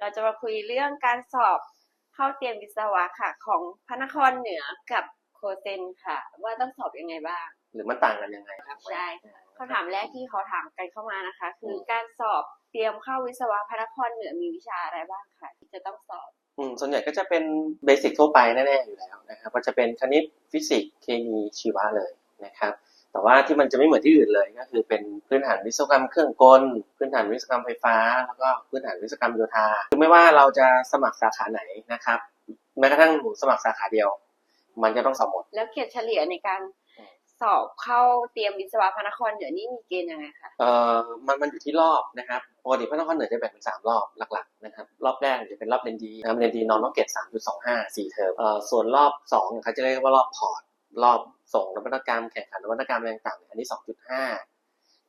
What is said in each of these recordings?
เราจะมาคุยเรื่องการสอบเข้าเตรียมวิศวะค่ะ ของพระนครเหนือกับโคเซนค่ะ ว่าต้องสอบยังไงบ้าง หรือมันต่างกันยังไงครับใช่คำถามแรกที่เขาถามกันเข้ามานะคะ คือการสอบเตรียมเข้าวิศวะพระนครเหนือมีวิชาอะไรบ้างคะที่จะต้องสอบอืมส่วนใหญ่ก็จะเป็นเบสิกทั่วไปแน่ๆอยู่แล้วนะครับก็จะเป็นคณิตฟิสิกส์เคมีชีวะเลยนะครับ แต่ว่าที่มันจะไม่เหมือนที่อื่นเลยก็คือเป็นพื้นฐานวิศวกรรมเครื่องกล พื้นฐานวิศวกรรมไฟฟ้า แล้วก็พื้นฐานวิศวกรรมโยธาคือไม่ว่าเราจะสมัครสาขาไหนนะครับ แม้กระทั่งหนูสมัครสาขาเดียว มันจะต้องสอบหมด แล้วเกรดเฉลี่ยในการสอบเข้าเตรียมวิศวะพระนครเหนือนี่มีเกณฑ์ยังไงคะ เอ่อ มันมันอยู่ที่รอบนะครับปกติพระนครเหนือจะแบ่งเป็นสามรอบหลักๆนะครับ รอบแรกจะเป็นรอบเรียนดีนะครับเรียนดีนอนต้องเกรดสามจุดสองห้าสี่เทอมเอ่อ ส่วนรอบสองเนี่ยเขาจะเรียกว่ารอบพอร์ต รอบส่งนวัตกรรมแข่งขันนวัตกรรมอะไรต่างๆเนี่ยอันนี้สองจุดห้า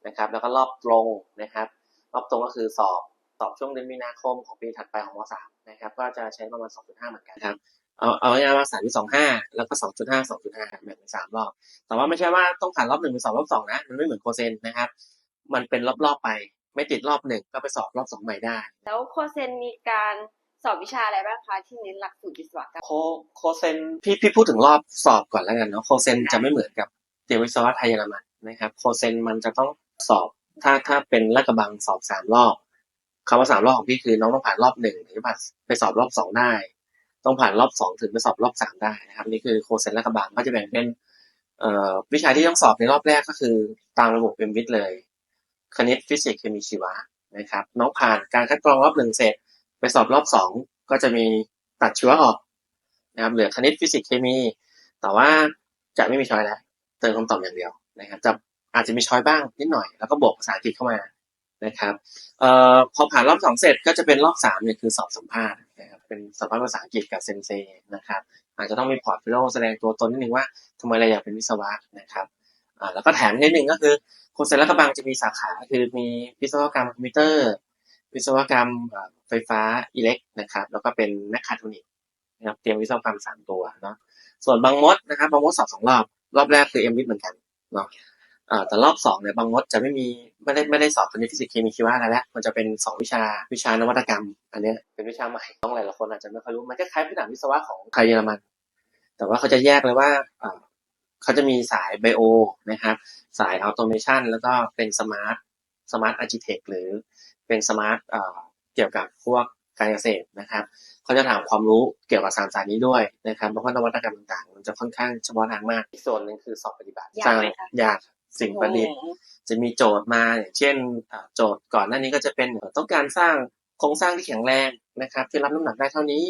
นะครับ แล้วก็รอบตรงนะครับ รอบตรงก็คือสอบสอบช่วงเดือนมีนาคมของปีถัดไปของมสามนะครับ ก็จะใช้ประมาณสองจุดห้าเหมือนกันครับ เอาเอาง่ายๆว่าสามจุดสองห้าแล้วก็สองจุดห้าสองจุดห้าแบ่งเป็นสามรอบ แต่ว่าไม่ใช่ว่าต้องผ่านรอบหนึ่งหรือสองรอบสองนะ มันไม่เหมือนโคเซนนะครับ มันเป็นรอบๆไป ไม่ติดรอบหนึ่งก็ไปสอบรอบสองใหม่ได้ แล้วโคเซนมีการ สอบวิชาอะไรบ้างคะที่เน้นหลักสูตรวิศวกรรมโคโคเซนพี่พี่พูดถึงรอบสอบก่อนแล้วกันเนาะโคเซนจะไม่เหมือนกับเตรียมวิศวะไทยเยอรมันนะครับโคเซนมันจะต้องสอบถ้าถ้าเป็นลาดกระบังสอบสามรอบคำว่าสามรอบของพี่คือน้องต้องผ่านรอบหนึ่งถึงจะผ่านไปสอบรอบสองได้ ต้องผ่านรอบสองถึงไปสอบรอบสามได้นะครับนี่คือโคเซนลาดกระบังก็จะแบ่งเป็นเอ่อวิชาที่ต้องสอบในรอบแรกก็คือตามระบบเอ็มวิทเลย คณิตฟิสิกส์เคมีชีวะนะครับน้องผ่านการคัดกรองรอบหนึ่งเสร็จ ไปสอบรอบสองก็จะมีตัดชีวะออกนะครับเหลือคณิตฟิสิกส์เคมี แต่ว่าจะไม่มีช้อยแล้วเติมคำตอบอย่างเดียวนะครับจะอาจจะมีช้อยบ้างนิดหน่อย แล้วก็บวกภาษาอังกฤษเข้ามานะครับเอ่อพอผ่านรอบสองเสร็จก็จะเป็นรอบสามเนี่ยคือสอบสัมภาษณ์นะครับเป็นสัมภาษณ์ภาษาอังกฤษกับเซนเซนะครับอาจจะต้องมีพอร์ตโฟลิโอแสดงตัวตนนิดนึงว่าทำไมเราอยากเป็นวิศวะนะครับอ่าแล้วก็แถมนิดนึงก็คือโคเซนและกระบังจะมีสาขาคือมีวิศวกรรมคอมพิวเตอร์ วิศวกรรมไฟฟ้าอิเล็กนะครับ แล้วก็เป็นแมคคาทรอนิกนะครับ เตรียมวิศวกรรมสามตัวเนาะ ส่วนบางมดนะครับ บางมดสอบสองรอบ รอบแรกคือเอ็มวิทเหมือนกันเนาะแต่รอบสองเนี่ยบางมดจะไม่มีไม่ได้ไม่ได้สอบคณิตฟิสิกส์เคมีชีวะอะไรแล้ว มันจะเป็นสองวิชาวิชานวัตกรรม อันนี้เป็นวิชาใหม่ต้องหลายๆคนอาจจะไม่ค่อยรู้มันคล้ายๆพื้นฐานวิศวะของไทยเยอรมัน แต่ว่าเขาจะแยกเลยว่าเขาจะมีสายไบโอนะครับ สายอ u โตเมชันแล้วก็เป็นสมาร์ทสมาร์ทอาร์จิเทคหรือ เป็นสมาร์ทเกี่ยวกับพวกการเกษตรนะครับเขาจะถามความรู้เกี่ยวกับสามสายนี้ด้วยนะครับแล้วก็นวัตกรรมต่างๆ มันจะค่อนข้างเฉพาะทางมากอีกส่วนหนึ่งคือสอบปฏิบัติยากไหมคะยากสิ่งประดิษฐ์จะมีโจทย์มาอย่างเช่นอ่าโจทย์ก่อนหน้านี้ก็จะเป็นต้องการสร้างโครงสร้างที่แข็งแรงนะครับที่รับน้ำหนักได้เท่านี้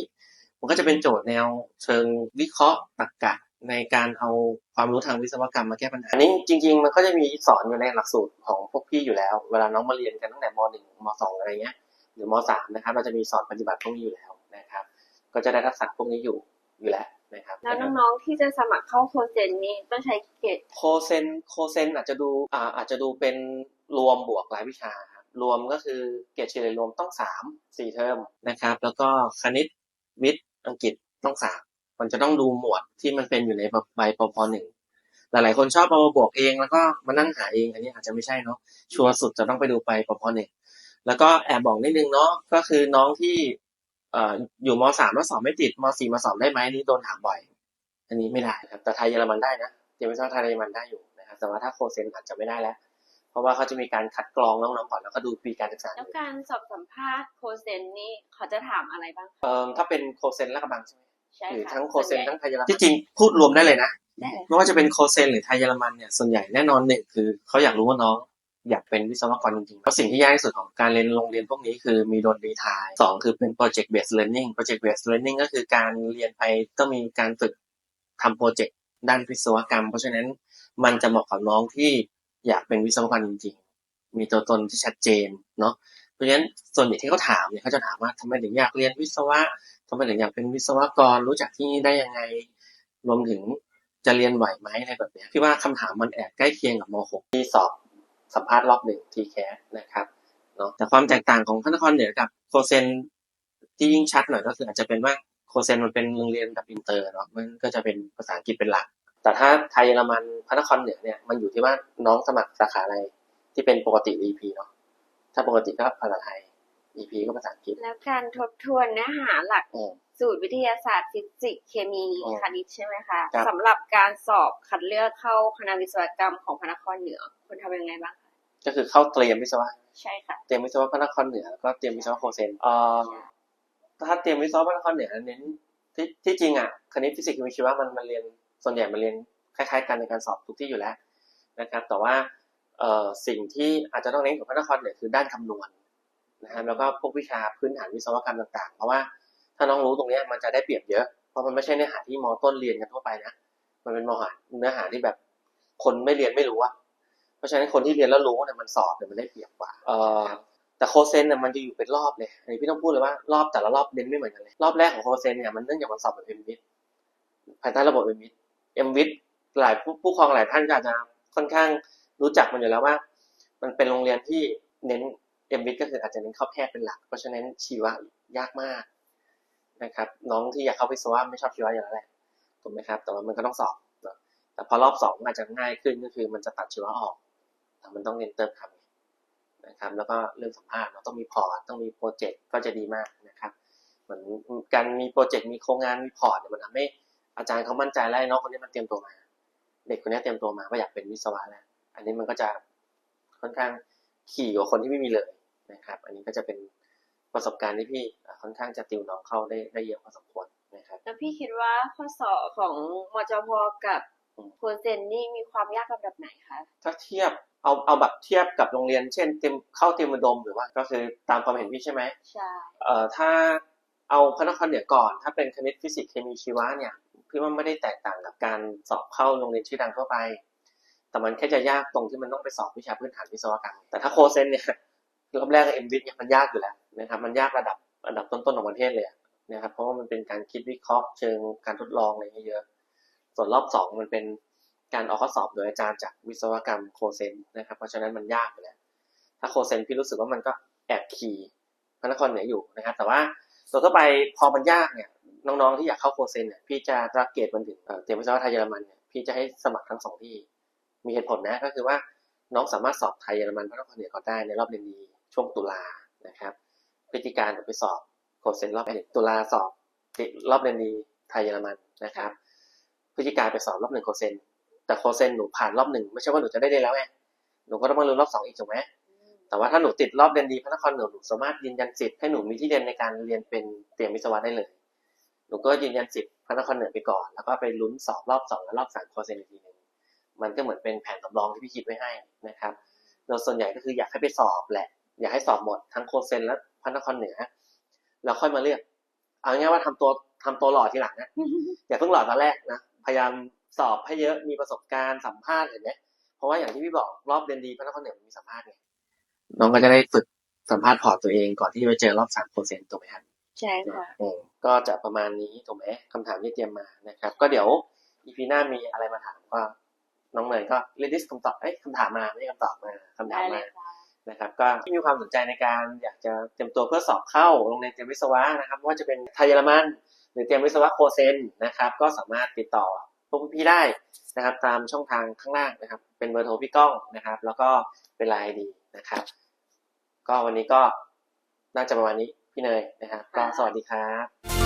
มันก็จะเป็นโจทย์แนวเชิงวิเคราะห์ตรรกะ ในการเอาความรู้ทางวิศวกรรมมาแก้ปัญหาอันนี้จริง ๆ มันก็จะมีสอนอยู่ในหลักสูตรของพวกพี่อยู่แล้ว เวลาน้องมาเรียนกันตั้งแต่ม .1 ม .2 อะไรเงี้ยหรือม .3 นะครับเราจะมีสอนปฏิบัติพวกนี้อยู่แล้วนะครับ ก็จะได้ทักษะพวกนี้อยู่อยู่แล้วนะครับแล้วน้องๆที่จะสมัครเข้าโคเซนนี่ต้องใช้เกรดโคเซนโคเซนอาจจะดูอ่าอาจจะดูเป็นรวมบวกรายวิชาครับรวมก็คือเกรดเฉลี่ยรวมต้องสามสี่เทอมนะครับ แล้วก็คณิตวิทย์อังกฤษต้องสาม มันจะต้องดูหมวดที่มันเป็นอยู่ในใบปปหนึ่งหลายๆคนชอบเอามาบวกเองแล้วก็มานั่งหาเองอันนี้อาจจะไม่ใช่เนาะชัวร์สุดจะต้องไปดูไปปปหนึ่งแล้วก็แอบบอกนิดนึงเนาะก็คือน้องที่เอ่ออยู่มสามแล้วสอบไม่ติดมสี่มาสอบได้ไหมอันนี่โดนถามบ่อย อันนี้ไม่ได้ครับแต่ไทยเยอรมันได้นะเตรียมวิศวะไทยเยอรมันได้อยู่นะครับแต่ว่าถ้าโคเซนอาจจะไม่ได้แล้ว เพราะว่าเขาจะมีการคัดกรองน้องๆก่อนแล้วก็ดูปีการศึกษาแล้วการสอบสัมภาษณ์โคเซนนี่เขาจะถามอะไรบ้างคะเอ่อถ้าเป็นโคเซนและกระบังใช่ไหมใช่ หรือค่ะทั้งโคเซนส่วนใหญ่ทั้งไทยเยอรมันที่จริงพูดรวมได้เลยนะได้เลยไม่ว่าจะเป็นโคเซนหรือไทยเยอรมันเนี่ยส่วนใหญ่แน่นอนหนึ่งคือเขาอยากรู้ว่าน้องอยากเป็นวิศวกรจริงๆเพราะสิ่งที่ยากที่สุดของการเรียนโรงเรียนพวกนี้คือมีโดนรีทายสองคือเป็น project based learning project based learning ก็คือการเรียนไปต้องมีการฝึกทำโปรเจกต์ด้านวิศวกรรม เพราะฉะนั้นมันจะเหมาะกับน้องที่อยากเป็นวิศวกรจริงๆ มีตัวตนที่ชัดเจนเนาะ เพราะฉะนั้นส่วนใหญ่ที่เขาถามเนี่ยเขาจะถามว่าทำไมถึงอยากเรียนวิศวะ ทำไมถึงอยากเป็นวิศวกรรู้จักที่นี่ได้ยังไงรวมถึงจะเรียนไหวไหมอะไรแบบนี้พี่ว่าคำถามมันแอบใกล้เคียงกับม .6 ที่สอบสัมภาษณ์รอบหนึ่งทีแคสนะครับเนาะแต่ความแตกต่างของพระนครเหนือกับโคเซนที่ยิ่งชัดหน่อยก็คืออาจจะเป็นว่าโคเซนมันเป็นโรงเรียนแบบอินเตอร์เนาะมันก็จะเป็นภาษาอังกฤษเป็นหลัก แต่ถ้าไทยเยอรมันพระนครเหนือเนี่ยมันอยู่ที่ว่าน้องสมัครสาขาอะไรที่เป็นปกติ EP เนาะถ้าปกติก็ภาษาไทย EP ก็ภาษาอังกฤษ แล้วการทบทวนเนื้อหาหลักอืม สูตรวิทยาศาสตร์ฟิสิกส์เคมีอืมคณิตใช่ไหมคะครับ สำหรับการสอบคัดเลือกเข้าคณะวิศวกรรมของพระนครเหนือควรทำยังไงบ้างคะก็คือเข้าเตรียมวิศวะ ใช่ค่ะ เตรียมวิศวะพระนครเหนือแล้วก็เตรียมวิศวะโคเซนเอ่อถ้าเตรียมวิศวะพระนครเหนือเน้นที่ที่จริงอะคณิตฟิสิกส์เคมีชีวะมันมันเรียนส่วนใหญ่มันเรียนคล้ายๆ กันในการสอบทุกที่อยู่แล้วนะครับ แต่ว่าเอ่อสิ่งที่อาจจะต้องเน้นของพระนครเหนือคือด้านคำนวณ นะครับแล้วก็พวกวิชาพื้นฐานวิศวกรรมต่างๆ เพราะว่าถ้าน้องรู้ตรงเนี้ยมันจะได้เปรียบเยอะ เพราะมันไม่ใช่เนื้อหาที่มต้นเรียนกันทั่วไปนะ มันเป็นมหาเนื้อหาที่แบบคนไม่เรียนไม่รู้อะเพราะฉะนั้นคนที่เรียนแล้วรู้เนี่ยมันสอบเนี่ยมันได้เปรียบกว่าเอ่อแต่โคเซนเนี่ยมันจะอยู่เป็นรอบเลยอันนี้พี่ต้องพูดเลยว่ารอบแต่ละรอบเน้นไม่เหมือนกันเลย รอบแรกของโคเซนเนี่ยมันเนื่องจากมันสอบแบบเอ็มวิทภายใต้ระบบเอ็มวิทเอ็มวิทหลายผู้ผู้ปกครองหลายท่านก็อาจจะค่อนข้างรู้จักมันอยู่แล้วว่า มันเป็นโรงเรียนที่เน้น เอ็มวิทก็คืออาจจะเน้นเข้าแพทย์เป็นหลัก เพราะฉะนั้นชีวะยากมากนะครับ น้องที่อยากเข้าวิศวะไม่ชอบชีวะอยู่แล้วแหละถูกไหมครับ แต่ว่ามันก็ต้องสอบแต่พอรอบสองอาจจะง่ายขึ้นก็คือมันจะตัดชีวะออกแต่มันต้องเน้นเติมคำนะครับแล้วก็เรื่องสัมภาษณ์เราต้องมีพอร์ตต้องมีโปรเจกต์ก็จะดีมากนะครับเหมือนการมีโปรเจกต์มีโครงงานมีพอร์ตเนี่ยมันทำให้อาจารย์เขามั่นใจแล้วไอ้น้องคนนี้มันเตรียมตัวมา เด็กคนนี้เตรียมตัวมาว่าอยากเป็นวิศวะแล้วอันนี้มันก็จะค่อนข้างขี่กว่าคนที่ไม่มีเลย นะครับ อันนี้ก็จะเป็นประสบการณ์ที่พี่ค่อนข้างจะติวน้องเข้าได้ได้เยอะพอสมควรนะครับ แล้วพี่คิดว่าข้อสอบของมจพกับอืมโคเซนนี่มีความยากลำดับไหนคะถ้าเทียบเอาเอาแบบเทียบกับโรงเรียน เช่นเต็มเข้าเตรียมอุดมหรือว่าก็คือตามความเห็นพี่ใช่ไหมใช่เอ่อถ้าเอาพระนครเหนือก่อน ถ้าเป็นคณิตฟิสิกส์เคมีชีวะเนี่ยพี่ว่าไม่ได้แตกต่างกับการสอบเข้าโรงเรียนชื่อดังทั่วไป แต่มันแค่จะยากตรงที่มันต้องไปสอบวิชาพื้นฐานวิศวกรรมแต่ถ้าโคเซนเนี่ย รอบแรกเอ็มวิทเนี่ยมันยากอยู่แล้วนะครับ มันยากระดับระดับต้นๆของประเทศเลยอะนะครับเพราะว่ามันเป็นการคิดวิเคราะห์เชิงการทดลองอะไรเยอะส่วนรอบสองมันเป็นการออกข้อสอบโดยอาจารย์จากวิศวกรรมโคเซนนะครับ เพราะฉะนั้นมันยากอยู่แล้วถ้าโคเซนพี่รู้สึกว่ามันก็แอบขี่พระนครเหนืออยู่นะครับ แต่ว่าส่วนทั่วไปพอมันยากเนี่ยน้องๆที่อยากเข้าโคเซนเนี่ยพี่จะรับเกรดมันถึงเตรียมวิศวะไทยเยอรมันเนี่ยพี่จะให้สมัครทั้งสองที่ มีเหตุผลนะก็คือว่าน้องสามารถสอบไทยเยอรมันพระนครเหนือก่อนได้ในรอบเรียนดี ช่วงตุลานะครับพฤศจิการไปสอบโคเซนรอบเอ็ดตุลาสอบติดรอบเรียนดีไทยเยอรมันนะครับพฤศจิการไปสอบรอบหนึ่งโคเซนแต่โคเซนหนูผ่านรอบหนึ่งไม่ใช่ว่าหนูจะได้เรียนแล้วไงหนูก็ต้องมาลุ้นรอบสองอีกถูกไหมแต่ว่าถ้าหนูติดรอบเรียนดีพระนครเหนือหนูสามารถยืนยันสิทธิ์ให้หนูมีที่เรียนในการเรียนเป็นเตรียมวิศวะได้เลย หนูก็ยืนยันสิทธิ์พระนครเหนือไปก่อน แล้วก็ไปลุ้นสอบรอบสองและรอบสามโคอร์สอีกทีหนึ่งมันก็เหมือนเป็นแผนสำรองที่พี่คิดไว้ให้นะครับโดยส่วนใหญ่ก็คืออยากให้ไปสอบแหละ อยากให้สอบหมดทั้งโคเซนและพระนครเหนือแล้วค่อยมาเลือกเอาง่ายๆว่าทำตัวทำตัวหล่อทีหลังนะอย่าเพิ่งหล่อตอนแรกนะพยายามสอบให้เยอะมีประสบการณ์สัมภาษณ์เห็นไหมเพราะว่าอย่างที่พี่บอกรอบเรียนดีพระนครเหนือมันมีสัมภาษณ์ไงน้องก็จะได้ฝึกสัมภาษณ์พอร์ตตัวเองก่อนที่จะไปเจอรอบสามเปอร์เซ็นต์ถูกไหมครับใช่ค่ะอืมก็จะประมาณนี้ถูกไหมคำถามที่เตรียมมานะครับ ก็เดี๋ยวอีพีหน้ามีอะไรมาถามก็น้องเนยก็เรดิสคำตอบเอ้ยคำถามมาไม่ใช่คำตอบมาคำถาได้มเลมายค่ะ นะครับ ก็ที่มีความสนใจในการอยากจะเตรียมตัวเพื่อสอบเข้าโรงเรียนเตรียมวิศวะนะครับไม่ว่าจะเป็นไทยเยอรมันหรือเตรียมวิศวะโคเซนนะครับ ก็สามารถติดต่อพวกพี่ได้นะครับ ตามช่องทางข้างล่างนะครับ เป็นเบอร์โทรพี่ก้องนะครับ แล้วก็เป็นไลน์ดีนะครับ ก็วันนี้ก็น่าจะประมาณนี้พี่เนยนะครับ ก็สวัสดีครับ